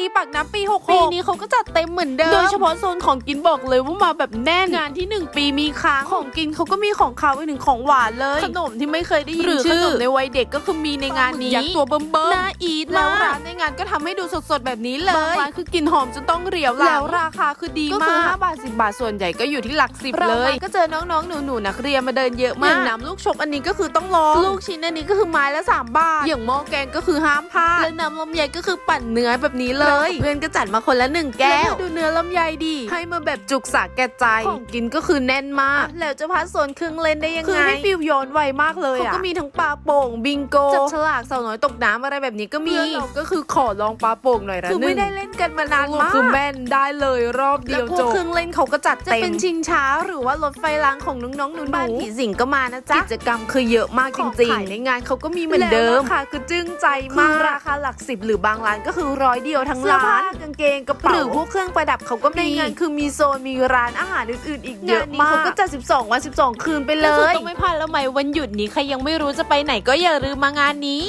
ดีปากน้ำปี6ปีนี้เขาก็จัดเต็มเหมือนเดิม โดยเฉพาะโซนของกินบอกเลยว่ามาแบบแน่นงานที่ 1 ปีมีค้างของกินเขาก็มีของขาวอีกหนึ่งของหวานเลย ขนมที่ไม่เคยได้ยินหรือชื่อขนมในวัยเด็กก็คือมีในงานนี้ปลาหมึกยักษ์ตัวเบิ่มๆน่าอีทแล้แล้ววร้าร้านนในงานก็ทำให้ดูสดๆแบบนี้เลบางยร้านคือกลินหอมจนต้องเหลียวหลังแล้วราคาคือดีก็มากคือ5บาท 10 บาทส่วนใหญ่ก็อยู่ที่หลักสิบเราเลยมาก็เจอน้องๆหนูๆนักเรียนมาเดินเยอะมากอย่างน้ำลูกชกอันนี้ก็คือต้องลองลูกชิ้นอันนี้ก็คือไม้ละ3บาทอย่างหม้อแกงก็คือห้ามพลาดแล้วน้ำลำไยก็คือปั่นเนื้อแบบนี้เลยเพื่อนก็จัดมาคนละหนึ่งแก้วดูเนื้อลำไยดี ให้มาแบบจุกสาแก่ใจ ของกินก็คือแน่นมาก แล้วจะพัดโซนเครื่องเล่นได้ยังไง คือให้ฟิลย้อนวัยมากเลยเขาก็มีทั้งปลาโป่งบิงโกจับฉลากเสาน้อยตกน้ำอะไรแบบนี้ก็มีเราก็คือขอลองปลาโป่งหน่อยละคือไม่หได้งเล่นกันมานานมากคือแม่นได้เลยรอบเดีแล้ยววพวจกบเครื่องเล่นเขาก็จัดจะเต็มเป็นชิงช้าหรือว่ารถไฟรางของน้องๆหนูๆบ้านผีสิงก็มานะจ๊ะกิจกรรมคือเยอะมากจของริงขายๆในงานเขาก็มีเหมือนเดิมแล้วราค่ะคือจึ้งใจมากราคาหลักสิบหรือบางร้านก็คือร้อยเดียวทั้งเสื้อร้าผ้านกางเกงกระเป๋าหรือพวกเครื่องประดับเขาก็มีในงานคือมีโซนมีร้านอาหารอื่นๆ อีกเยอะงานนี้มากเขาก็ก็จะ12 วัน 12 คืนไปเลก็คือยต้องไม่พลาดแล้วไหมวันหยุดนี้ใครยังไม่รู้จะไปไหนก็อย่าลืมมางานนี้